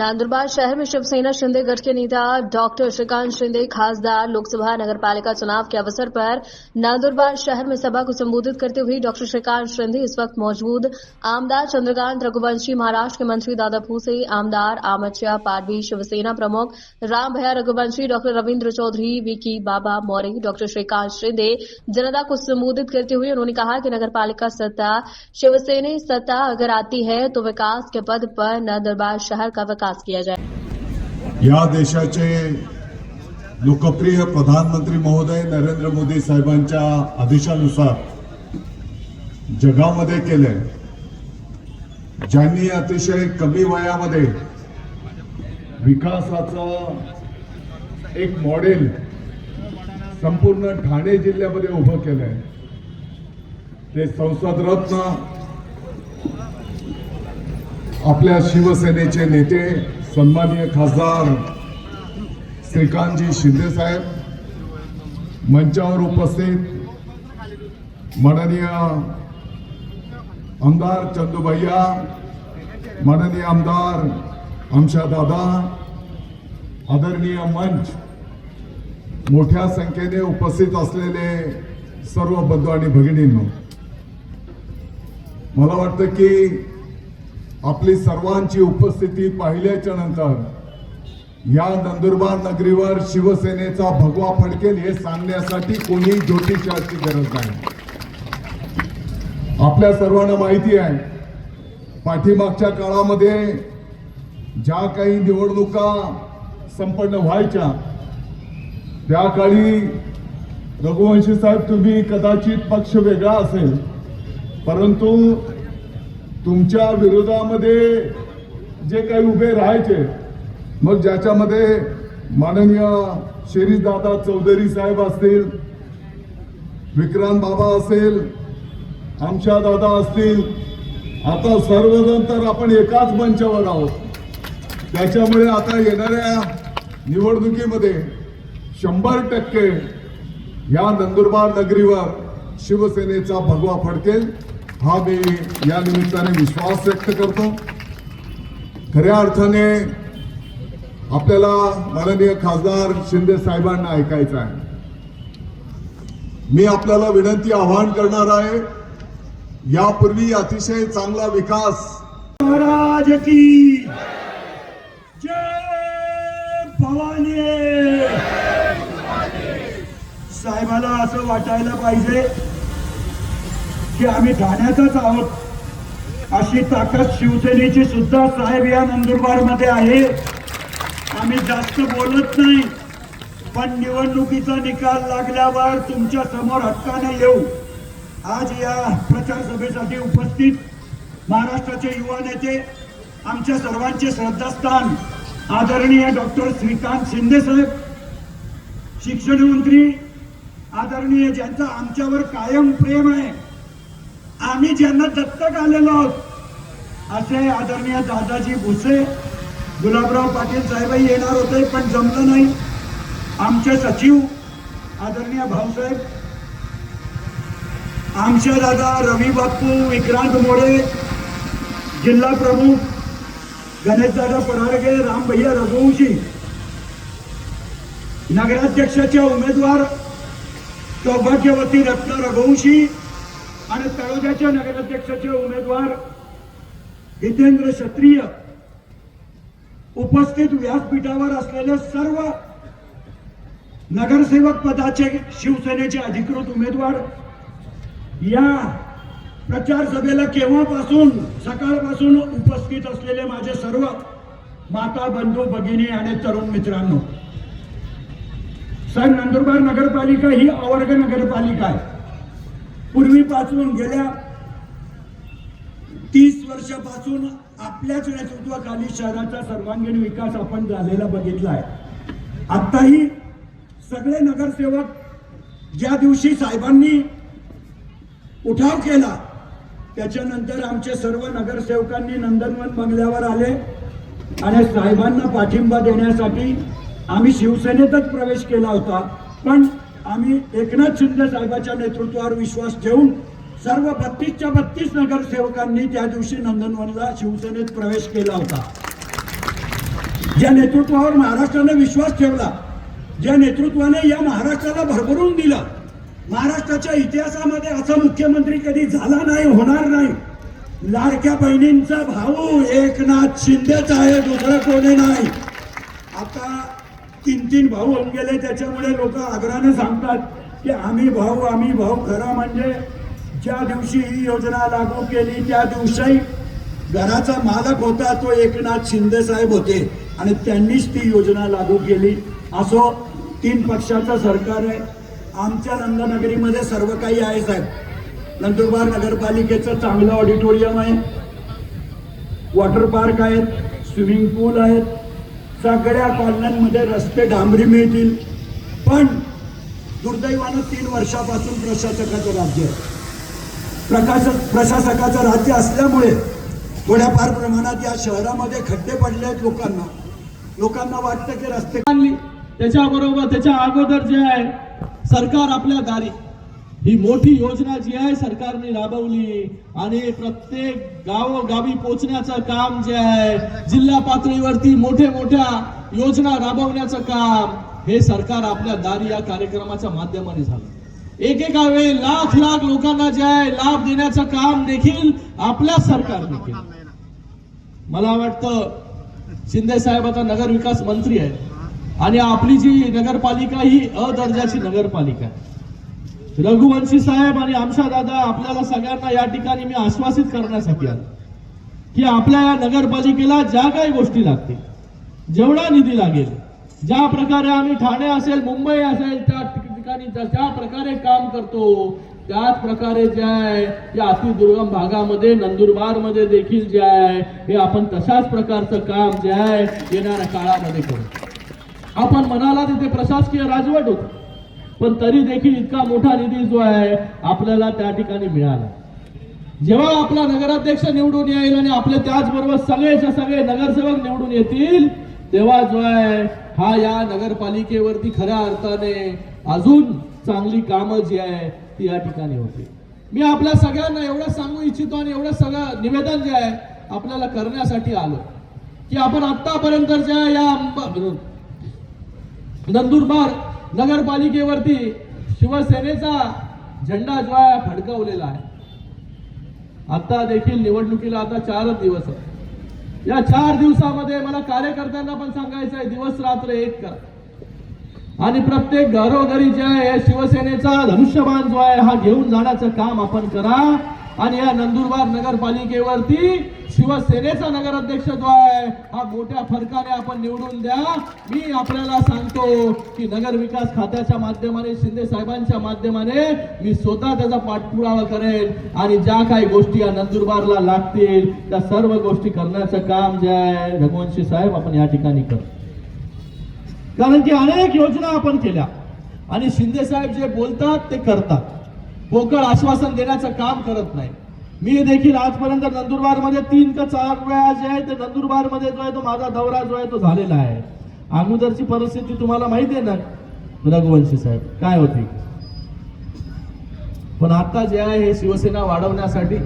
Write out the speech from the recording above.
नंदुरबार शहर में शिवसेना शिंदे गढ़ के नेता डॉक्टर श्रीकांत शिंदे, खासदार लोकसभा नगरपालिका चुनाव के अवसर पर नंदुरबार शहर में सभा को संबोधित करते हुए डॉक्टर श्रीकांत शिंदे इस वक्त मौजूद आमदार चंद्रकांत रघुवंशी, महाराष्ट्र के मंत्री दादा भूसे, आमदार आमच्या पाडवी शिवसेना प्रमुख राम भैया रघुवंशी, डॉक्टर रविन्द्र चौधरी विकी बाबा मौर्य, डॉक्टर श्रीकांत शिंदे। जनता को संबोधित करते हुए उन्होंने कहा कि नगरपालिका सत्ता, शिवसेना सत्ता अगर आती है तो विकास के पद पर नंदुरबार शहर का विकास किया जाए। या देशाचे लोकप्रिय प्रधानमंत्री महोदय नरेंद्र मोदी साहेबांच्या आदेशानुसार जगामध्ये केले ज्यांनी अतिशय कमी वयामध्ये विकासाचं एक मॉडेल संपूर्ण ठाणे जिल्ह्यामध्ये उभं केलंय. ते संसदरत्न आपल्या शिवसेनेचे नेते सन्माननीय खासदार श्रीकांतजी शिंदेसाहेब मंचावर उपस्थित माननीय आमदार चंदूभैया माननीय आमदार आमशा दादा आदरणीय मंच मोठ्या संख्येने उपस्थित असलेले सर्व बंधू आणि भगिनींनो मला वाटतं की आपली सर्वांची उपस्थिती पाहिल्याच्या नंतर या नंदुरबार नगरीवर शिवसेनेचा भगवा फडकेल हे सांगण्यासाठी कोणी ज्योतिषाची गरज नाही. आपल्या सर्वांना माहिती आहे पाठीमागच्या काळामध्ये ज्या काही निवडणुका संपन्न व्हायच्या त्या काळी रघुवंशी साहेब तुम्ही कदाचित पक्ष वेगळा असेल परंतु तुमच्या विरोधामध्ये जे काही उभे राहायचे मग ज्याच्यामध्ये माननीय दादा चौधरी साहेब असतील विक्रांत बाबा असेल आमच्या दादा असतील आता सर्वजण तर आपण एकाच मंचावर आहोत. त्याच्यामुळे आता येणाऱ्या निवडणुकीमध्ये शंभर टक्के या नंदुरबार नगरीवर शिवसेनेचा भगवा फडकेल. हा मी या निमित्ताने विश्वास व्यक्त करतो. खऱ्या अर्थाने आपल्याला माननीय खासदार शिंदे साहेबांना ऐकायचं आहे. मी आपल्याला विनंती आवाहन करणार आहे यापूर्वी अतिशय चांगला विकास. महाराज की जय भवानी. साहेबाला असं वाटायला पाहिजे. की आम्ही जाण्यातच आहोत. अशी ताकद शिवसेनेची सुद्धा साहेब या नंदुरबारमध्ये आहे. आम्ही जास्त बोलत नाही पण निवडणुकीचा निकाल लागल्यावर तुमच्यासमोर हक्काने येऊ. आज या प्रचार सभेसाठी उपस्थित महाराष्ट्राचे युवा नेते आमच्या सर्वांचे श्रद्धास्थान आदरणीय डॉक्टर श्रीकांत शिंदे साहेब शिक्षण मंत्री आदरणीय ज्यांचा आमच्यावर कायम प्रेम आहे आम्ही ज्यांना दत्तक आलेलो आहोत असे आदरणीय दादाजी भुसे गुलाबराव पाटील साहेबही येणार होते पण जमलं नाही. आमचे सचिव आदरणीय भाऊसाहेब आमचे दादा रवी बाप्पू विक्रांत मोडे जिल्हा प्रमुख गणेशदादा परारगे राम भैया रघुवंशी नगराध्यक्षाचे उमेदवार सौभाग्यवती रत्न रघुवंशी आणि तळोद्याच्या नगराध्यक्षाचे उमेदवार हितेंद्र क्षत्रिय उपस्थित व्यासपीठावर असलेले सर्व नगरसेवक पदाचे शिवसेनेचे अधिकृत उमेदवार. या प्रचार सभेला केव्हापासून सकाळपासून उपस्थित असलेले माझे सर्व माता बंधू भगिनी आणि तरुण मित्रांनो सर नंदुरबार नगरपालिका ही अवर्ग नगरपालिका आहे. पूर्वीपासून गेल्या तीस वर्षापासून आपल्याच नेतृत्वाखाली शहराचा सर्वांगीण विकास आपण झालेला बघितला आहे. आत्ताही सगळे नगरसेवक ज्या दिवशी साहेबांनी उठाव केला त्याच्यानंतर आमचे सर्व नगरसेवकांनी नंदनवन बंगल्यावर आले आणि साहेबांना पाठिंबा देण्यासाठी आम्ही शिवसेनेतच प्रवेश केला होता. पण आम्ही एकनाथ शिंदे साहेबाच्या नेतृत्वावर विश्वास ठेवून सर्व बत्तीसच्या बत्तीस नगरसेवकांनी त्या दिवशी नंदनवनला शिवसेनेत प्रवेश केला होता. ज्या नेतृत्वावर महाराष्ट्राने विश्वास ठेवला ज्या नेतृत्वाने या महाराष्ट्राला भरभरून दिलं महाराष्ट्राच्या इतिहासामध्ये असा मुख्यमंत्री कधी झाला नाही होणार नाही. लाडक्या बहिणींचा भाऊ एकनाथ शिंदेच आहे दुसरं कोणी नाही. आता तीन तीन भाऊ होऊन गेले. त्याच्यामुळे लोक आग्रहाने सांगतात की आम्ही भाऊ आम्ही भाऊ खरं म्हणजे ज्या दिवशी ही योजना लागू केली त्या दिवशी घराचा मालक होता तो एकनाथ शिंदे साहेब होते. आणि त्यांनीच ती योजना लागू केली. असो तीन पक्षाचं सरकार आहे. आमच्या रंगनगरीमध्ये सर्व काही आहे साहेब. नंदुरबार नगरपालिकेचं चांगलं ऑडिटोरियम आहे. वॉटर पार्क आहेत स्विमिंग पूल आहेत. सगळ्या कॉलन्यांमध्ये रस्ते डांबरी मिळतील. पण दुर्दैवानं तीन वर्षापासून प्रशासकाचं राज्य आहे. प्रकाश प्रशासकाचं राज्य असल्यामुळे थोड्याफार प्रमाणात या शहरामध्ये खड्डे पडले आहेत लोकांना. लोकांना वाटतं की रस्ते त्याच्याबरोबर त्याच्या अगोदर जे आहे सरकार आपल्या दारी. ही मोठी योजना जी आहे सरकारने राबवली आणि प्रत्येक गावोगावी पोचण्याचं काम जे आहे जिल्हा पातळीवरती मोठे मोठ्या योजना राबवण्याचं काम हे सरकार आपल्या दारी या कार्यक्रमाच्या माध्यमाने झालं. एकेका वेळी लाख लाख लोकांना जे आहे लाभ देण्याचं काम देखील आपल्या सरकारने केलं. मला वाटतं शिंदे साहेब आता नगर विकास मंत्री आहेत आणि आपली जी नगरपालिका ही अ दर्जाची नगरपालिका आहे. रघुवंशी साहेब आणि आमच्या दादा आपल्याला सगळ्यांना या ठिकाणी मी आश्वासित करण्यासाठी आलो. की आपल्या या नगरपालिकेला ज्या काही गोष्टी लागतील जेवढा निधी लागेल ज्या प्रकारे आम्ही ठाणे असेल मुंबई असेल त्या ठिकाणी ज्या ज्या प्रकारे काम करतो त्याच प्रकारे जे आहे या अतिदुर्गम भागामध्ये नंदुरबारमध्ये देखील जे आहे हे आपण तशाच प्रकारचं काम जे आहे येणाऱ्या काळामध्ये करू. आपण म्हणाला तिथे प्रशासकीय राजवट होती. पण तरी देखील इतका मोठा निधी जो आहे आपल्याला त्या ठिकाणी मिळाला. जेव्हा आपला नगराध्यक्ष निवडून येईल आणि आपले त्याचबरोबर सगळेच्या सगळे नगरसेवक निवडून येतील तेव्हा जो आहे हा या नगरपालिकेवरती खऱ्या अर्थाने अजून चांगली कामं जी आहे ती या ठिकाणी होती मी आपल्या सगळ्यांना एवढं सांगू इच्छितो आणि एवढं सगळं निवेदन जे आहे आपल्याला करण्यासाठी आलो. की आपण आतापर्यंत ज्या या नंदुरबार नगरपालिकेवरती शिवसेनेचा झेंडा जो आहे फडकवलेला आहे. आता देखील निवडणुकीला आता चारच दिवस आहे या चार दिवसामध्ये मला कार्यकर्त्यांना पण सांगायचं आहे दिवस रात्र एक करा. आणि प्रत्येक घरोघरी जे आहे शिवसेनेचा धनुष्यबाण जो आहे हा घेऊन जाण्याचं काम आपण करा. आणि या नंदुरबार नगरपालिकेवरती शिवसेनेचा नगराध्यक्ष जो आहे हा मोठ्या फरकाने आपण निवडून द्या. मी आपल्याला सांगतो की नगर विकास खात्याच्या माध्यमाने शिंदे साहेबांच्या माध्यमाने मी स्वतः त्याचा पाठपुरावा करेन आणि ज्या काही गोष्टी या नंदुरबारला लागतील त्या सर्व गोष्टी करण्याचं काम जे आहे भगवंशी साहेब आपण या ठिकाणी करू. कारण की अनेक योजना आपण केल्या. आणि शिंदे साहेब जे बोलतात ते करतात. पोकळ आश्वासन देण्याचं काम करत नाही. मी देखील आजपर्यंत नंदुरबारमध्ये तीन का चार वेळा जे आहे ते नंदुरबारमध्ये जो आहे तो माझा दौरा जो आहे तो झालेला आहे. अगोदरची परिस्थिती तुम्हाला माहिती आहे ना रघुवंशी साहेब? काय होती? पण आता जे आहे हे शिवसेना वाढवण्यासाठी